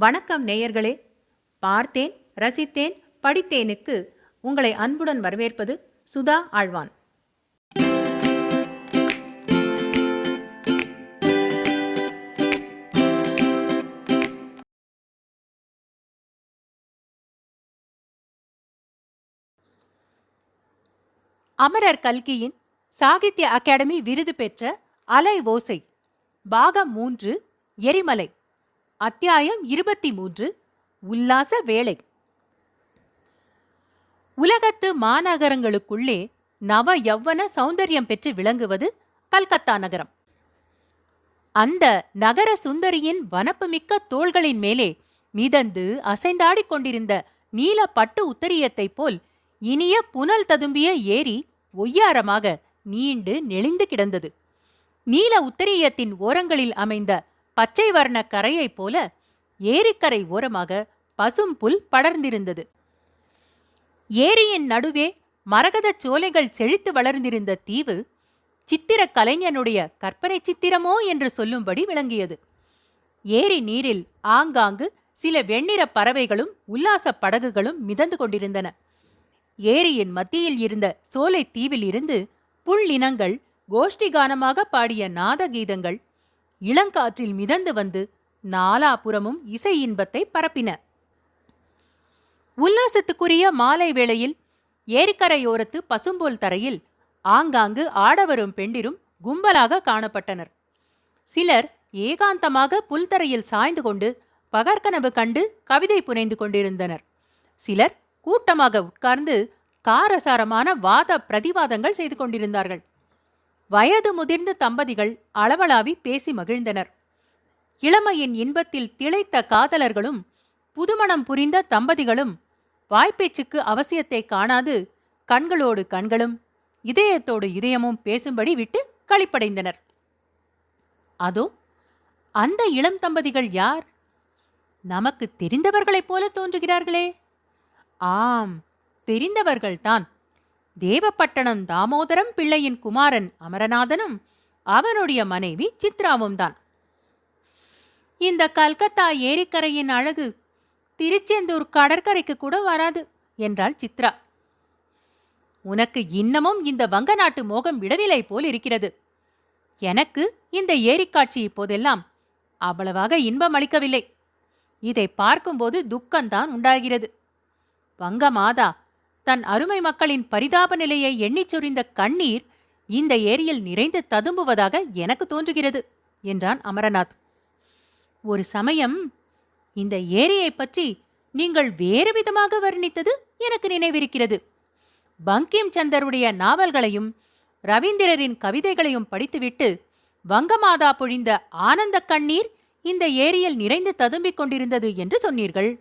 வணக்கம் நேயர்களே. பார்த்தேன் ரசித்தேன் படித்தேனுக்கு உங்களை அன்புடன் வரவேற்பது சுதா ஆழ்வான். அமரர் கல்கியின் சாகித்ய அகாடமி விருது பெற்ற அலை ஓசை பாகம் மூன்று எரிமலை. அத்தியாயம் இருபத்தி மூன்று உல்லாச வேலை. உலகத்து மாநகரங்களுக்குள்ளே நவ யவ்வன சௌந்தரியம் பெற்று விளங்குவது கல்கத்தா நகரம். அந்த நகர சுந்தரியின் வனப்புமிக்க தோள்களின் மேலே மிதந்து அசைந்தாடிக் கொண்டிருந்த நீல பட்டு உத்தரியத்தைப் போல் இனிய புனல் ததும்பிய ஏரி ஒய்யாரமாக நீண்டு நெளிந்து கிடந்தது. நீல உத்தரியத்தின் ஓரங்களில் அமைந்த பச்சை வர்ண கரையைப் போல ஏரிக்கரை ஓரமாக பசும் புல் படர்ந்திருந்தது. ஏரியின் நடுவே மரகதச் சோலைகள் செழித்து வளர்ந்திருந்த தீவு சித்திரக் கலைஞனுடைய கற்பனை சித்திரமோ என்று சொல்லும்படி விளங்கியது. ஏரி நீரில் ஆங்காங்கு சில வெண்ணிறப் பறவைகளும் உல்லாசப் படகுகளும் மிதந்து கொண்டிருந்தன. ஏரியின் மத்தியில் இருந்த சோலைத் தீவில் இருந்து புள்ளினங்கள் கோஷ்டிகானமாக பாடிய நாத கீதங்கள் இளங்காற்றில் மிதந்து வந்து நாலாபுறமும் இசை இன்பத்தை பரப்பின. உல்லாசத்துக்குரிய மாலை வேளையில் ஏரிக்கரையோரத்து பசும்போல் தரையில் ஆங்காங்கு ஆடவரும் பெண்டிரும் கும்பலாக காணப்பட்டனர். சிலர் ஏகாந்தமாக புல்தரையில் சாய்ந்து கொண்டு பகற்கனவு கண்டு கவிதை புனைந்து கொண்டிருந்தனர். சிலர் கூட்டமாக உட்கார்ந்து காரசாரமான வாத பிரதிவாதங்கள் செய்து கொண்டிருந்தார்கள். வயது முதிர்ந்த தம்பதிகள் அளவளாவி பேசி மகிழ்ந்தனர். இளமையின் இன்பத்தில் திளைத்த காதலர்களும் புதுமணம் புரிந்த தம்பதிகளும் வாய்ப்பேச்சுக்கு அவசியத்தை காணாது கண்களோடு கண்களும் இதயத்தோடு இதயமும் பேசும்படி விட்டு களிப்படைந்தனர். அதோ அந்த இளம் தம்பதிகள் யார்? நமக்கு தெரிந்தவர்களைப் போல தோன்றுகிறார்களே. ஆம் தெரிந்தவர்கள்தான். தேவப்பட்டணம் தாமோதரம் பிள்ளையின் குமாரன் அமரநாதனும் அவனுடைய மனைவி சித்ராவும் தான் இந்த கல்கத்தா ஏரிக்கரையின் அழகு திருச்செந்தூர் கடற்கரைக்கு கூட வராது என்றாள் சித்ரா. உனக்கு இன்னமும் இந்த வங்க நாட்டு மோகம் விடவில்லை போல் இருக்கிறது. எனக்கு இந்த ஏரிக்காட்சி இப்போதெல்லாம் அவ்வளவாக இன்பம் அளிக்கவில்லை. இதை பார்க்கும்போது துக்கம்தான் உண்டாகிறது. வங்க மாதா தன் அருமை மக்களின் பரிதாப நிலையை எண்ணிச் சொரிந்த கண்ணீர் இந்த ஏரியில் நிறைந்து ததும்புவதாக எனக்கு தோன்றுகிறது என்றான் அமரநாத். ஒரு சமயம் இந்த ஏரியைப் பற்றி நீங்கள் வேறு விதமாக வர்ணித்தது எனக்கு நினைவிருக்கிறது. பங்கிம் சந்தருடைய நாவல்களையும் ரவீந்திரரின் கவிதைகளையும் படித்துவிட்டு வங்கமாதா பொழிந்த ஆனந்த கண்ணீர் இந்த ஏரியில் நிறைந்து ததும்பிக் கொண்டிருந்தது என்று சொன்னீர்கள்.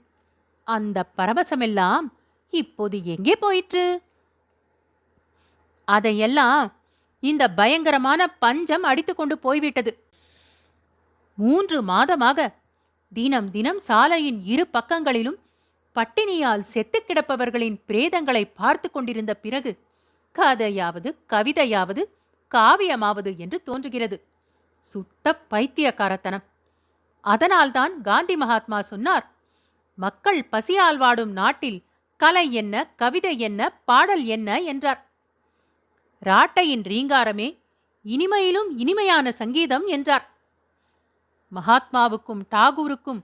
அந்த பரவசமெல்லாம் இப்போது எங்கே போயிற்று? அதையெல்லாம் இந்த பயங்கரமான பஞ்சம் அடித்துக்கொண்டு போய்விட்டது. மூன்று மாதமாக தினம் தினம் சாலையின் இரு பக்கங்களிலும் பட்டினியால் செத்துக் கிடப்பவர்களின் பிரேதங்களை பார்த்து கொண்டிருந்த பிறகு கதையாவது கவிதையாவது காவியமாவது என்று தோன்றுகிறது. சுத்த பைத்தியக்காரத்தனம். அதனால்தான் காந்தி மகாத்மா சொன்னார் மக்கள் பசியால் வாடும் நாட்டில் கலை என்ன கவிதை என்ன பாடல் என்ன என்றார். ராட்டையின் ரீங்காரமே இனிமையிலும் இனிமையான சங்கீதம் என்றார். மகாத்மாவுக்கும் டாகூருக்கும்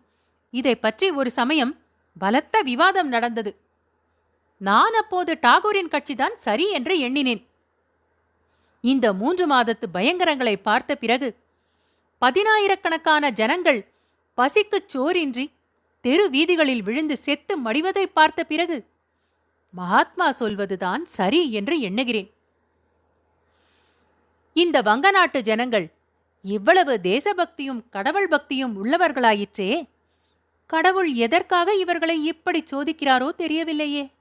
இதை பற்றி ஒரு சமயம் பலத்த விவாதம் நடந்தது. நான் அப்போது டாகூரின் கட்சிதான் சரி என்று எண்ணினேன். இந்த மூன்று மாதத்து பயங்கரங்களை பார்த்த பிறகு பதினாயிரக்கணக்கான ஜனங்கள் பசிக்குச் சோறின்றி தெரு வீதிகளில் விழுந்து செத்து மடிவதை பார்த்த பிறகு மகாத்மா சொல்வதுதான் சரி என்று எண்ணுகிறேன். இந்த வங்க நாட்டு ஜனங்கள் இவ்வளவு தேசபக்தியும் கடவுள் பக்தியும் உள்ளவர்களாயிற்றே கடவுள் எதற்காக இவர்களை இப்படி சோதிக்கிறாரோ தெரியவில்லையே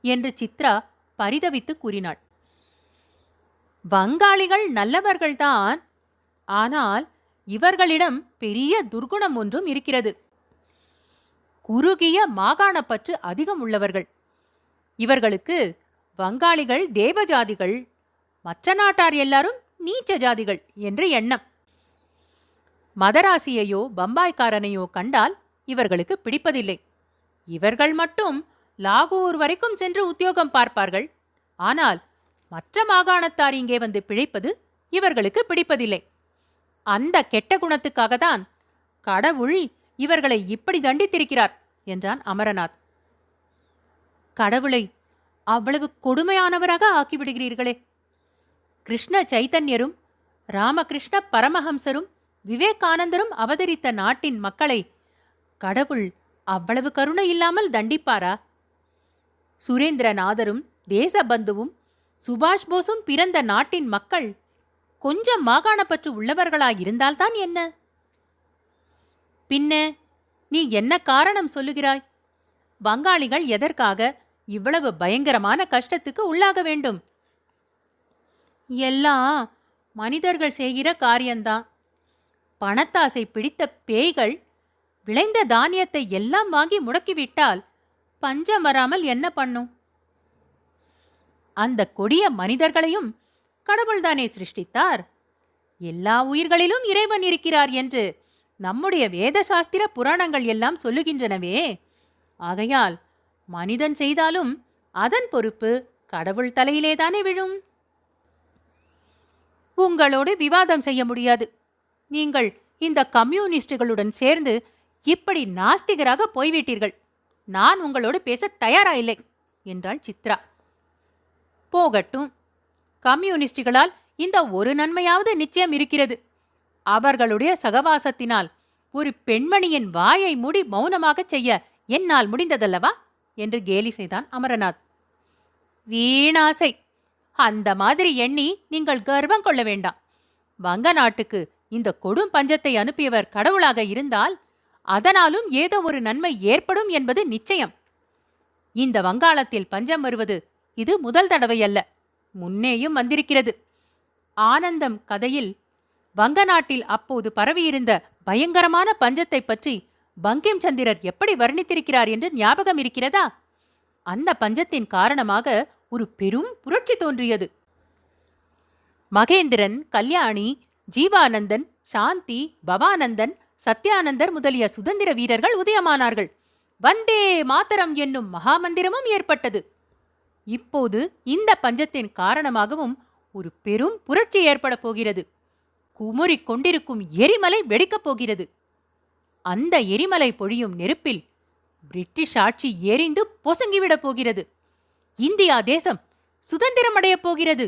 என்று சித்ரா பரிதவித்து கூறினாள். வங்காளிகள் நல்லவர்கள்தான் ஆனால் இவர்களிடம் பெரிய துர்குணம் ஒன்றும் இருக்கிறது. குறுகிய மாகாணப்பற்று அதிகம் உள்ளவர்கள். இவர்களுக்கு வங்காளிகள் தேவஜாதிகள் மற்ற நாட்டார் எல்லாரும் நீச்ச ஜாதிகள் என்று எண்ணம். மதராசியையோ பம்பாய்க்காரனையோ கண்டால் இவர்களுக்கு பிடிப்பதில்லை. இவர்கள் மட்டும் லாகூர் வரைக்கும் சென்று உத்தியோகம் பார்ப்பார்கள். ஆனால் மற்ற மாகாணத்தார் இங்கே வந்து பிழைப்பது இவர்களுக்கு பிடிப்பதில்லை. அந்த கெட்ட குணத்துக்காக தான் கடவுள் இவர்களை இப்படி தண்டித்திருக்கிறார் என்றான் அமரநாத். கடவுளை அவ்வளவு கொடுமையானவராக ஆக்கிவிடுகிறீர்களே. கிருஷ்ண சைத்தன்யரும் ராமகிருஷ்ண பரமஹம்சரும் விவேகானந்தரும் அவதரித்த நாட்டின் மக்களை கடவுள் அவ்வளவு கருணை இல்லாமல் தண்டிப்பாரா? சுரேந்திரநாதரும் தேசபந்துவும் சுபாஷ் போஸும் பிறந்த நாட்டின் மக்கள் கொஞ்சம் மாகாணப்பற்று உள்ளவர்களாயிருந்தால்தான் என்ன? பின்ன நீ என்ன காரணம் சொல்லுகிறாய்? வங்காளிகள் எதற்காக இவ்வளவு பயங்கரமான கஷ்டத்துக்கு உள்ளாக வேண்டும்? எல்லாம் மனிதர்கள் செய்கிற காரியம்தான் பணத்தாசை பிடித்த பேய்கள் விளைந்த தானியத்தை எல்லாம் வாங்கி முடக்கிவிட்டால் பஞ்சம் வராமல் என்ன பண்ணும்? அந்த கொடிய மனிதர்களையும் கடவுள்தானே சிருஷ்டித்தார். எல்லா உயிர்களிலும் இறைவன் இருக்கிறார் என்று நம்முடைய வேத சாஸ்திர புராணங்கள் எல்லாம் சொல்லுகின்றனவே. ஆகையால் மனிதன் செய்தாலும் அதன் பொறுப்பு கடவுள் தலையிலேதானே விழும்? உங்களோடு விவாதம் செய்ய முடியாது. நீங்கள் இந்த கம்யூனிஸ்டுகளுடன் சேர்ந்து இப்படி நாஸ்திகராக போய்விட்டீர்கள். நான் உங்களோடு பேச தயாராயில்லை என்றாள் சித்ரா. போகட்டும். கம்யூனிஸ்டுகளால் இந்த ஒரு நன்மையாவது நிச்சயம் இருக்கிறது. அவர்களுடைய சகவாசத்தினால் ஒரு பெண்மணியின் வாயை மூடி மௌனமாகச் செய்ய என்னால் முடிந்ததல்லவா? என்று கேலி செய்தான் அமரநாத் வீணாசை! அந்த மாதிரி எண்ணி நீங்கள் கர்வம் கொள்ள வேண்டாம். வங்க நாட்டுக்கு இந்த கொடும் பஞ்சத்தை அனுப்பியவர் கடவுளாக இருந்தால் அதனாலும் ஏதோ ஒரு நன்மை ஏற்படும் என்பது நிச்சயம். இந்த வங்காளத்தில் பஞ்சம் வருவது இது முதல் தடவை அல்ல முன்னேயும் வந்திருக்கிறது. ஆனந்தம் கதையில் வங்க நாட்டில் அப்போது பரவியிருந்த பயங்கரமான பஞ்சத்தை பற்றி பங்கிம் சந்திரர் எப்படி வர்ணித்திருக்கிறார் என்று ஞாபகம் இருக்கிறதா? அந்த பஞ்சத்தின் காரணமாக ஒரு பெரும் புரட்சி தோன்றியது. மகேந்திரன் கல்யாணி ஜீவானந்தன் சாந்தி பவானந்தன் சத்யானந்தர் முதலிய சுதந்திர வீரர்கள் உதயமானார்கள். வந்தே மாத்தரம் என்னும் மகாமந்திரமும் ஏற்பட்டது. இப்போது இந்த பஞ்சத்தின் காரணமாகவும் ஒரு பெரும் புரட்சி ஏற்பட போகிறது. குமுறிக் கொண்டிருக்கும் எரிமலை வெடிக்கப் போகிறது. அந்த எரிமலை பொழியும் நெருப்பில் பிரிட்டிஷ் ஆட்சி எரிந்து பொசுங்கிவிடப் போகிறது. இந்தியா தேசம் சுதந்திரம் அடையப் போகிறது.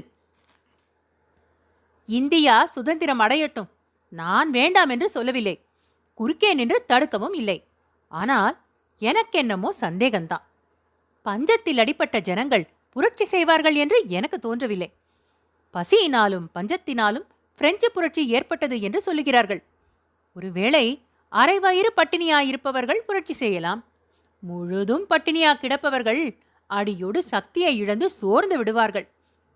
இந்தியா சுதந்திரம் அடையட்டும் நான் வேண்டாம் என்று சொல்லவில்லை. குறுக்கே நின்று தடுக்கவும் இல்லை. ஆனால் எனக்கென்னமோ சந்தேகம்தான். பஞ்சத்தில் அடிப்பட்ட ஜனங்கள் புரட்சி செய்வார்கள் என்று எனக்கு தோன்றவில்லை. பசியினாலும் பஞ்சத்தினாலும் பிரெஞ்சு புரட்சி ஏற்பட்டது என்று சொல்லுகிறார்கள். ஒருவேளை அரைவயிறு பட்டினியாயிருப்பவர்கள் புரட்சி செய்யலாம். முழுதும் பட்டினியா கிடப்பவர்கள் அடியோடு சக்தியை இழந்து சோர்ந்து விடுவார்கள்.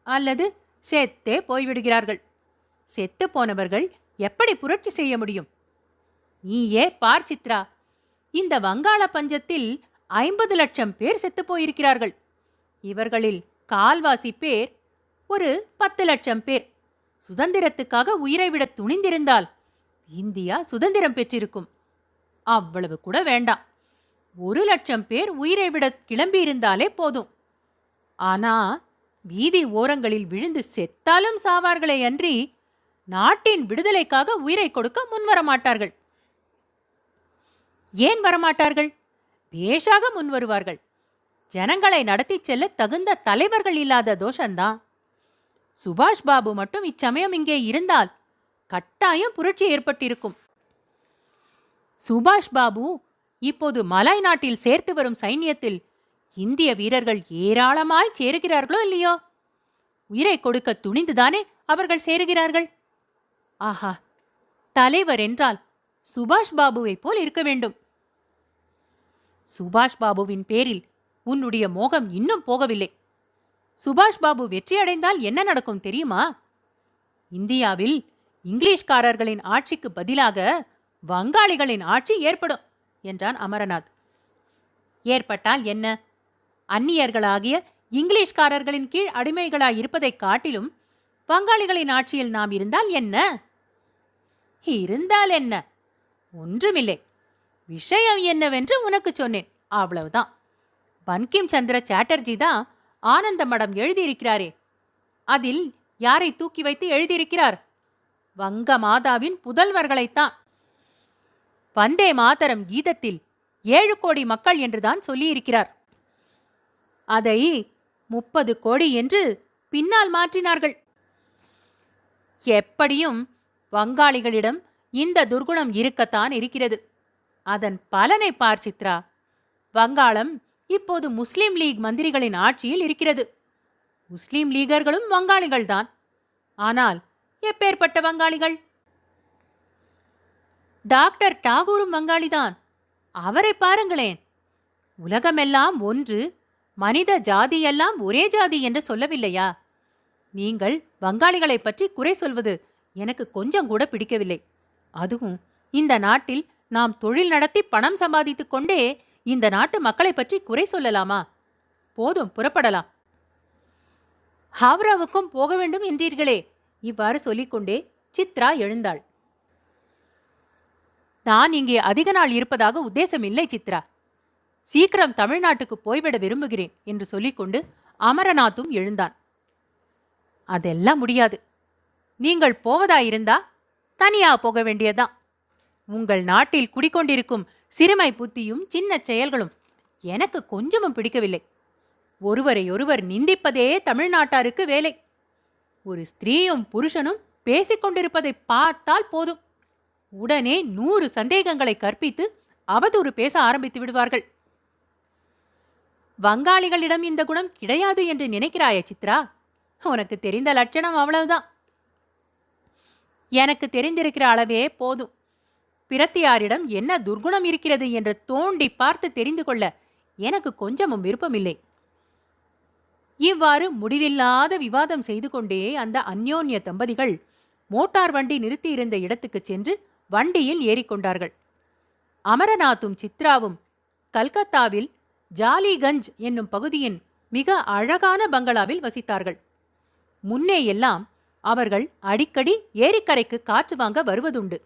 அல்லது செத்தே போய்விடுகிறார்கள். செத்து போனவர்கள் எப்படி புரட்சி செய்ய முடியும்? நீயே பார் சித்ரா. இந்த வங்காள பஞ்சத்தில் ஐம்பது லட்சம் பேர் செத்து போயிருக்கிறார்கள். இவர்களில் கால்வாசி பேர் ஒரு பத்து லட்சம் பேர். சுதந்திரத்துக்காக உயிரை விட துணிந்திருந்தால் இந்தியா சுதந்திரம் பெற்றிருக்கும். அவ்வளவு கூட வேண்டாம். ஒரு லட்சம் பேர் உயிரை விட கிளம்பியிருந்தாலே போதும். ஆனா வீதி ஓரங்களில் விழுந்து செத்தாலும் சாவார்களே அன்றி நாட்டின் விடுதலைக்காக உயிரை கொடுக்க முன்வர மாட்டார்கள் ஏன் வரமாட்டார்கள்? பேஷாக முன்வருவார்கள். ஜனங்களை நடத்திச் செல்ல தகுந்த தலைவர்கள் இல்லாத தோஷந்தான் சுபாஷ் பாபு மட்டும் இச்சமயம் இங்கே இருந்தால் கட்டாயம் புரட்சி ஏற்பட்டிருக்கும். சுபாஷ் பாபு இப்போது மலாய் நாட்டில் சேர்த்து வரும் சைன்யத்தில் இந்திய வீரர்கள் ஏராளமாய் சேருகிறார்களோ இல்லையோ? உயிரை கொடுக்க துணிந்துதானே அவர்கள் சேருகிறார்கள்? ஆஹா தலைவர் என்றால் சுபாஷ் பாபுவைப் போல் இருக்க வேண்டும். சுபாஷ் பாபுவின் பேரில் உன்னுடைய மோகம் இன்னும் போகவில்லை. சுபாஷ் பாபு வெற்றியடைந்தால் என்ன நடக்கும் தெரியுமா? இந்தியாவில் இங்கிலீஷ்காரர்களின் ஆட்சிக்கு பதிலாக வங்காளிகளின் ஆட்சி ஏற்படும் என்றான் அமரநாத். ஏற்பட்டால் என்ன? அந்நியர்களாகிய இங்கிலீஷ்காரர்களின் கீழ் அடிமைகளாய் இருப்பதைக் காட்டிலும் வங்காளிகளின் ஆட்சியில் நாம் இருந்தால் என்ன? இருந்தால் என்ன? ஒன்றுமில்லை. விஷயம் என்னவென்று உனக்கு சொன்னேன். அவ்வளவுதான். பன்கிம் சந்திர சாட்டர்ஜி தான் ஆனந்த மடம் எழுதியிருக்கிறாரே. அதில் யாரை தூக்கி வைத்து எழுதியிருக்கிறார்? வங்க மாதாவின் புதல்வர்களைத்தான். வந்தே மாதரம் கீதத்தில் ஏழு கோடி மக்கள் என்றுதான் சொல்லியிருக்கிறார். அதை முப்பது கோடி என்று பின்னால் மாற்றினார்கள். எப்படியும் வங்காளிகளிடம் இந்த துர்குணம் இருக்கத்தான் இருக்கிறது. அதன் பலனை பார் சித்ரா வங்காளம் இப்போது முஸ்லீம் லீக் மந்திரிகளின் ஆட்சியில் இருக்கிறது. முஸ்லீம் லீகர்களும் வங்காளிகள்தான். ஆனால் எப்பேற்பட்ட வங்காளிகள்? டாக்டர் டாகூரும் வங்காளிதான். அவரை பாருங்களேன். உலகமெல்லாம் ஒன்று மனித ஜாதியெல்லாம் ஒரே ஜாதி என்று சொல்லவில்லையா? நீங்கள் வங்காளிகளைப் பற்றி குறை சொல்வது எனக்கு கொஞ்சம் கூட பிடிக்கவில்லை. அதுவும் இந்த நாட்டில் நாம் தொழில் நடத்தி பணம் சம்பாதித்துக் கொண்டே இந்த நாட்டு மக்களை பற்றி குறை சொல்லலாமா? போதும் புறப்படலாம். ஹாவ்ராவுக்கும் போக வேண்டும் என்றீர்களே இவ்வாறு சொல்லிக்கொண்டே சித்ரா எழுந்தாள். நான் இங்கே அதிக நாள் இருப்பதாக உத்தேசம் இல்லை சித்ரா. சீக்கிரம் தமிழ்நாட்டுக்கு போய்விட விரும்புகிறேன் என்று சொல்லிக்கொண்டு அமரநாத்தும் எழுந்தான். அதெல்லாம் முடியாது. நீங்கள் போவதாயிருந்தா தனியா போக வேண்டியதான் உங்கள் நாட்டில் குடிக்கொண்டிருக்கும் சிறுமை புத்தியும் சின்ன செயல்களும் எனக்கு கொஞ்சமும் பிடிக்கவில்லை. ஒருவரையொருவர் நிந்திப்பதே தமிழ்நாட்டாருக்கு வேலை. ஒரு ஸ்திரீயும் புருஷனும் பேசிக்கொண்டிருப்பதை பார்த்தால் போதும். உடனே நூறு சந்தேகங்களை கற்பித்து அவதூறு பேச ஆரம்பித்து விடுவார்கள். வங்காளிகளிடம் இந்த குணம் கிடையாது என்று நினைக்கிறாய சித்ரா. உனக்கு தெரிந்த லட்சணம் அவ்வளவுதான். எனக்கு தெரிந்திருக்கிற அளவே போதும். பிரத்தியாரிடம் என்ன துர்குணம் இருக்கிறது என்று தோண்டி பார்த்து தெரிந்து கொள்ள எனக்கு கொஞ்சமும் விருப்பமில்லை. இவ்வாறு முடிவில்லாத விவாதம் செய்து கொண்டே அந்த அந்யோன்ய தம்பதிகள் மோட்டார் வண்டி நிறுத்தியிருந்த இடத்துக்குச் சென்று வண்டியில் ஏறிக்கொண்டார்கள். அமரநாத்தும் சித்ராவும் கல்கத்தாவில் ஜாலிகஞ்ச் என்னும் பகுதியின் மிக அழகான பங்களாவில் வசித்தார்கள். முன்னே எல்லாம் அவர்கள் அடிக்கடி ஏரிக்கரைக்கு காற்று வாங்க வருவதுண்டு.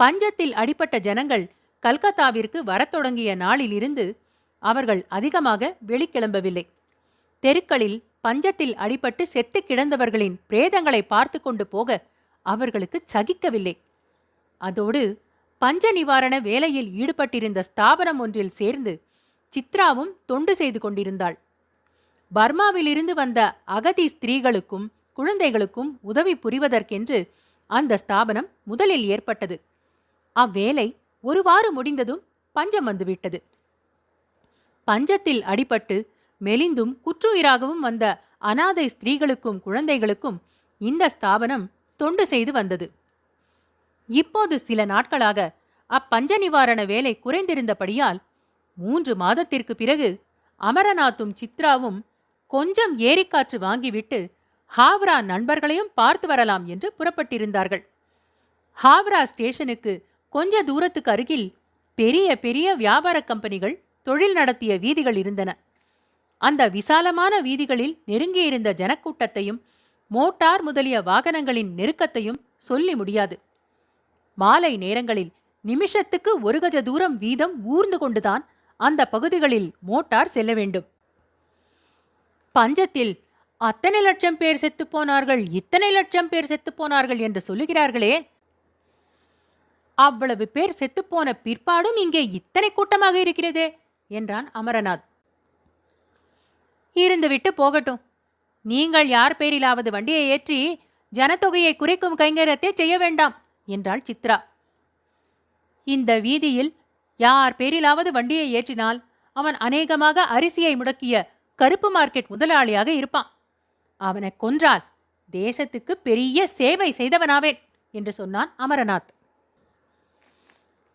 பஞ்சத்தில் அடிப்பட்ட ஜனங்கள் கல்கத்தாவிற்கு வரத் தொடங்கிய நாளிலிருந்து அவர்கள் அதிகமாக வெளிக்கிளம்பவில்லை. தெருக்களில் பஞ்சத்தில் அடிபட்டு செத்து கிடந்தவர்களின் பிரேதங்களை பார்த்து கொண்டு போக அவர்களுக்கு சகிக்கவில்லை. அதோடு பஞ்ச நிவாரண வேலையில் ஈடுபட்டிருந்த ஸ்தாபனம் ஒன்றில் சேர்ந்து சித்ராவும் தொண்டு செய்து கொண்டிருந்தாள். பர்மாவிலிருந்து வந்த அகதி ஸ்திரீகளுக்கும் குழந்தைகளுக்கும் உதவி புரிவதற்கென்று அந்த ஸ்தாபனம் முதலில் ஏற்பட்டது. அவ்வேலை ஒருவாறு முடிந்ததும் பஞ்சம் வந்துவிட்டது. பஞ்சத்தில் அடிபட்டு மெலிந்தும் குற்றுயிராகவும் வந்த அனாதை ஸ்திரீகளுக்கும் குழந்தைகளுக்கும் இந்த ஸ்தாபனம் தொண்டு செய்து வந்தது. இப்போது சில நாட்களாக அப்பஞ்ச நிவாரண வேலை குறைந்திருந்தபடியால் மூன்று மாதத்திற்கு பிறகு அமரநாத்தும் சித்ராவும் கொஞ்சம் ஏரிக்காற்று வாங்கிவிட்டு ஹாவ்ரா நண்பர்களையும் பார்த்து வரலாம் என்று புறப்பட்டிருந்தார்கள். ஹாவ்ரா ஸ்டேஷனுக்கு கொஞ்ச தூரத்துக்கு அருகில் பெரிய பெரிய வியாபார கம்பெனிகள் தொழில் நடத்திய வீதிகள் இருந்தன. அந்த விசாலமான வீதிகளில் நெருங்கியிருந்த ஜனக்கூட்டத்தையும் மோட்டார் முதலிய வாகனங்களின் நெருக்கத்தையும் சொல்லி முடியாது. மாலை நேரங்களில் நிமிஷத்துக்கு ஒரு கஜ தூரம் வீதம் ஊர்ந்து கொண்டுதான் அந்த பகுதிகளில் மோட்டார் செல்ல வேண்டும். பஞ்சத்தில் அத்தனை லட்சம் பேர் செத்துப் போனார்கள் இத்தனை லட்சம் பேர் செத்துப் போனார்கள் என்று சொல்லுகிறார்களே. அவ்வளவு பேர் செத்துப்போன பிற்பாடும் இங்கே இத்தனை கூட்டமாக இருக்கிறதே என்றான் அமரநாத். இருந்துவிட்டு போகட்டும். நீங்கள் யார் பேரிலாவது வண்டியை ஏற்றி ஜனத்தொகையை குறைக்கும் கைங்கரத்தை செய்ய வேண்டாம் என்றாள் சித்ரா. இந்த வீதியில் யார் பேரிலாவது வண்டியை ஏற்றினால் அவன் அநேகமாக அரிசியை முடக்கிய கருப்பு மார்க்கெட் முதலாளியாக இருப்பான். அவனை கொன்றால் தேசத்துக்கு பெரிய சேவை செய்தவனாவேன் என்று சொன்னான் அமரநாத்.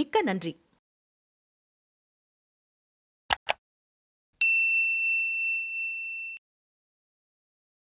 மிக்க நன்றி.